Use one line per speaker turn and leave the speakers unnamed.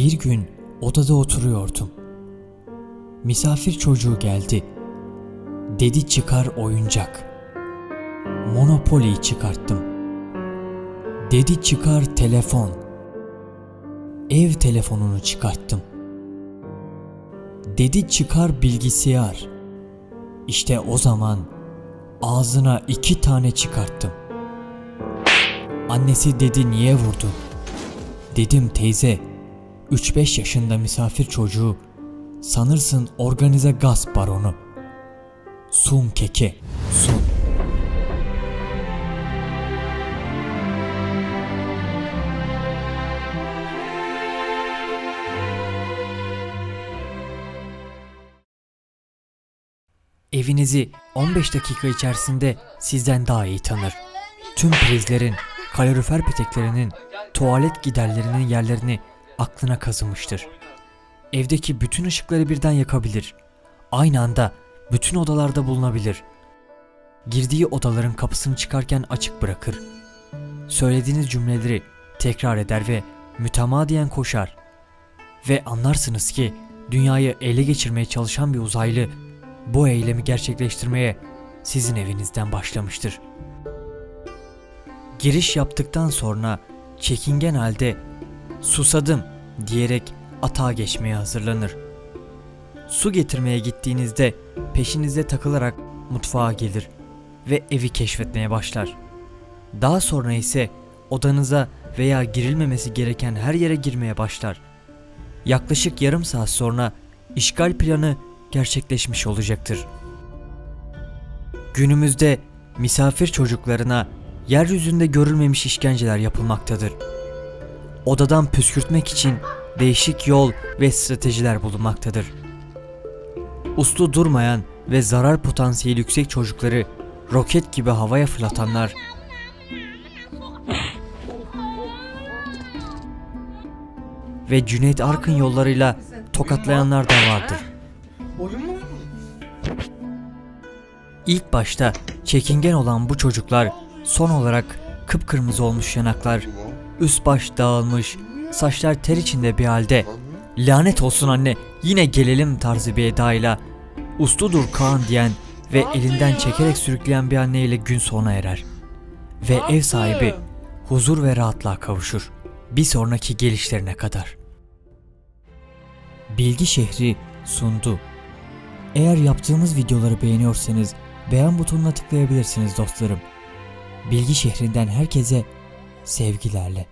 Bir gün odada oturuyordum. Misafir çocuğu geldi. Dedi çıkar oyuncak. Monopoly çıkarttım. Dedi çıkar telefon. Ev telefonunu çıkarttım. Dedi çıkar bilgisayar. İşte o zaman ağzına iki tane çıkarttım. Annesi dedi niye vurdu? Dedim teyze 3-5 yaşında misafir çocuğu sanırsın organize gasp baronu. Sun keke sun. Evinizi 15 dakika içerisinde sizden daha iyi tanır. Tüm prizlerin, kalorifer peteklerinin, tuvalet giderlerinin yerlerini aklına kazımıştır. Evdeki bütün ışıkları birden yakabilir. Aynı anda bütün odalarda bulunabilir. Girdiği odaların kapısını çıkarken açık bırakır. Söylediğiniz cümleleri tekrar eder ve mütemadiyen koşar. Ve anlarsınız ki dünyayı ele geçirmeye çalışan bir uzaylı bu eylemi gerçekleştirmeye sizin evinizden başlamıştır. Giriş yaptıktan sonra çekingen halde susadım diyerek atağa geçmeye hazırlanır. Su getirmeye gittiğinizde peşinize takılarak mutfağa gelir ve evi keşfetmeye başlar. Daha sonra ise odanıza veya girilmemesi gereken her yere girmeye başlar. Yaklaşık yarım saat sonra işgal planı gerçekleşmiş olacaktır. Günümüzde misafir çocuklarına yeryüzünde görülmemiş işkenceler yapılmaktadır. Odadan püskürtmek için değişik yol ve stratejiler bulunmaktadır. Uslu durmayan ve zarar potansiyeli yüksek çocukları roket gibi havaya fırlatanlar ve Cüneyt Arkın yollarıyla tokatlayanlar da vardır. İlk başta çekingen olan bu çocuklar son olarak kıpkırmızı olmuş yanaklar, üst baş dağılmış, saçlar ter içinde bir halde lanet olsun anne yine gelelim tarzı bir edayla usludur Kaan diyen ve elinden çekerek sürükleyen bir anneyle gün sona erer. Ve ev sahibi huzur ve rahatlığa kavuşur. Bir sonraki gelişlerine kadar. Bilgi Şehri sundu. Eğer yaptığımız videoları beğeniyorsanız beğen butonuna tıklayabilirsiniz dostlarım. Bilgi şehrinden herkese sevgilerle.